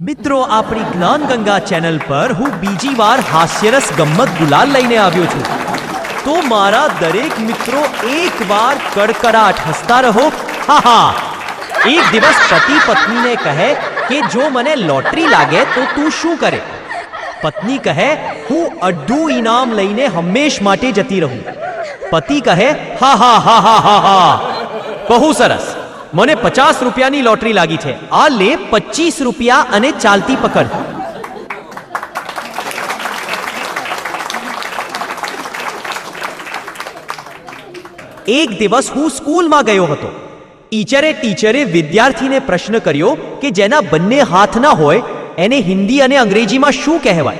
મિત્રો આપણી જ્ઞાન ગંગા ચેનલ પર હું બીજી વાર હાસ્યરસ ગમ્મત ગુલાલ લઈને આવ્યો છું તો મારા દરેક મિત્રો એકવાર કડકડાટ હસતા રહો હા હા એક દિવસ પતિ પત્નીને કહે કે જો મને લોટરી લાગે તો તું શું કરે પત્ની કહે હું અડધું ઇનામ લઈને હંમેશ માટે જતી રહું પતિ કહે હા હા હા હા હા હા બહુ સરસ મને પચાસ રૂપિયાની લોટરી લાગી છે. આ લે પચીસ રૂપિયા અને ચાલતી પકડ. એક દિવસ હું સ્કૂલમાં ગયો હતો. ટીચરે ટીચરે વિદ્યાર્થીને પ્રશ્ન કર્યો કે જેના બંને હાથ ના હોય, એને હિન્દી અને અંગ્રેજીમાં શું કહેવાય?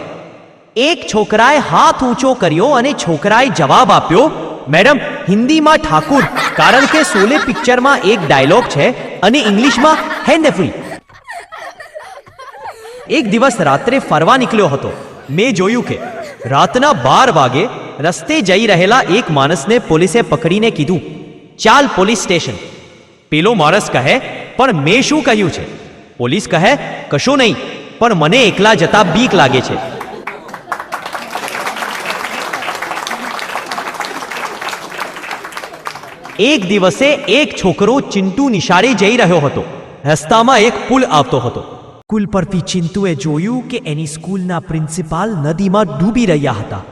એક છોકરાએ હાથ ઊંચો કર્યો અને છોકરાએ જવાબ આપ્યો, મેડમ, હિન્દીમાં ઠાકુર. કારણ કે સોલે પિક્ચરમાં એક ડાયલોગ છે અને ઇંગ્લિશમાં હેન્ડ એક દિવસ રાત્રે ફરવા નીકળ્યો હતો. મેં જોયું કે રાતના બાર વાગે રસ્તે જઈ રહેલા એક માણસને પોલીસે પકડીને કીધું, ચાલ પોલીસ સ્ટેશન પેલો માણસ કહે, પણ મેં શું કહ્યું છે? પોલીસ કહે, કશું નહીં, પણ મને એકલા જતા બીક લાગે છે. એક દિવસે એક છોકરો ચિંટુ નિશાળે જઈ રહ્યો હતો. રસ્તામાં એક પુલ આવતો હતો. પુલ પરથી ચિંતુએ જોયું કે એની સ્કૂલના પ્રિન્સિપાલ નદીમાં ડૂબી રહ્યા હતા.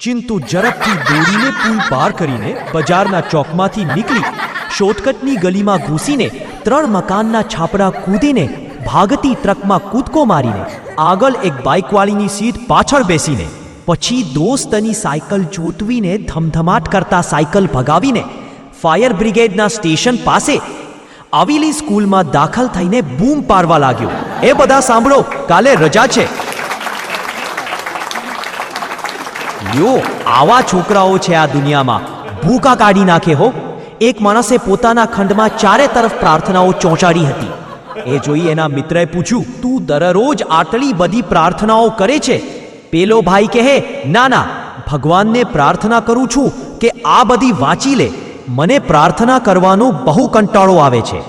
ચિંતુ ઝડપથી દોડીને પુલ પાર કરીને બજારના ચોકમાંથી નીકળી શોર્ટકટની ગલીમાં ઘૂસીને ત્રણ મકાનના છાપરા કૂદીને ભાગતી ટ્રકમાં કૂદકો મારીને આગળ એક બાઇકવાળીની સીટ પાછળ બેસીને, પછી દોસ્તની સાયકલ જોતવીને ધમધમાટ કરતા સાયકલ ભગાવીને ફાયર બ્રિગેડના સ્ટેશન પાસે આવેલી સ્કૂલમાં દાખલ થઈને બૂમ પાડવા લાગ્યો. એ બધા સાંભળો, કાલે રજા છે. યો આવા છોકરાઓ છે આ દુનિયામાં. ભૂકા કાઢી નાખે હો. એક માણસે પોતાના ખંડમાં ચારે તરફ પ્રાર્થનાઓ ચોંચાડી હતી. એ જોઈ એના મિત્રએ પૂછ્યું, તું દરરોજ આટલી બધી પ્રાર્થનાઓ કરે છે? પેલો ભાઈ કહે, ના ના, ભગવાનને પ્રાર્થના કરું છું કે આ બધી વાંચી લે. મને પ્રાર્થના કરવાનો બહુ કંટાળો આવે છે.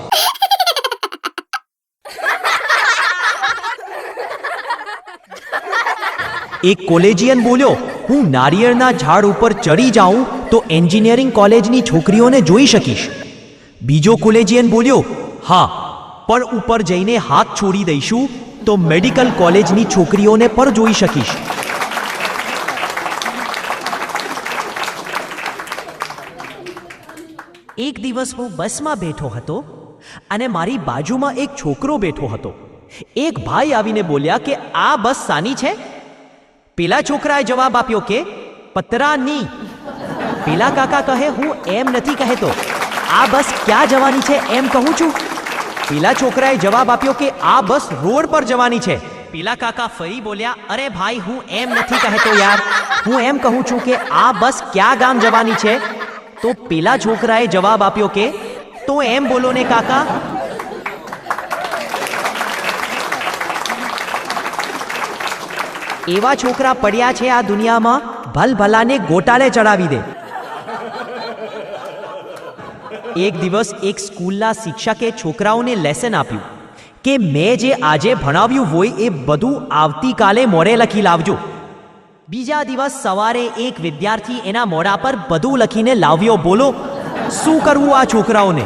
એક કોલેજિયન બોલ્યો, હું નારિયેળના ઝાડ ઉપર ચડી જાઉં તો એન્જિનિયરિંગ કોલેજની છોકરીઓને જોઈ શકીશ. બીજો કોલેજિયન બોલ્યો, હા, પણ ઉપર જઈને હાથ છોડી દઈશું તો મેડિકલ કોલેજની છોકરીઓને પણ જોઈ શકીશ. એક દિવસ હું બસમાં બેઠો હતો અને મારી બાજુમાં એક છોકરો બેઠો હતો. એક ભાઈ આવીને બોલ્યા કે, આ બસ સાની છે? પેલા છોકરાએ જવાબ આપ્યો કે પતરાની પેલા કાકા કહે, હું એમ નથી કહેતો. આ બસ ક્યાં જવાની છે એમ કહું છું. પેલા છોકરાએ જવાબ આપ્યો કે, આ બસ રોડ પર જવાની છે. પેલા કાકા ફરી બોલ્યા, અરે ભાઈ, હું એમ નથી કહેતો યાર. હું એમ કહું છું કે, આ બસ ક્યાં ગામ જવાની છે? તો પેલા છોકરાએ જવાબ આપ્યો કે, તો એમ બોલો ને કાકા. એવા છોકરા પડ્યા છે આ દુનિયામાં, ભલભલાને ગોટાળે ચડાવી દે. એક દિવસ એક સ્કૂલના શિક્ષકે છોકરાઓને લેસન આપ્યું કે, મેં જે આજે ભણાવ્યું હોય એ બધું આવતીકાલે મોડે લખી લાવજો. બીજા દિવસ સવારે એક વિદ્યાર્થી એના મોઢા પર બધું લખીને લાવ્યો, બોલો, શું કરવું આ છોકરાઓને?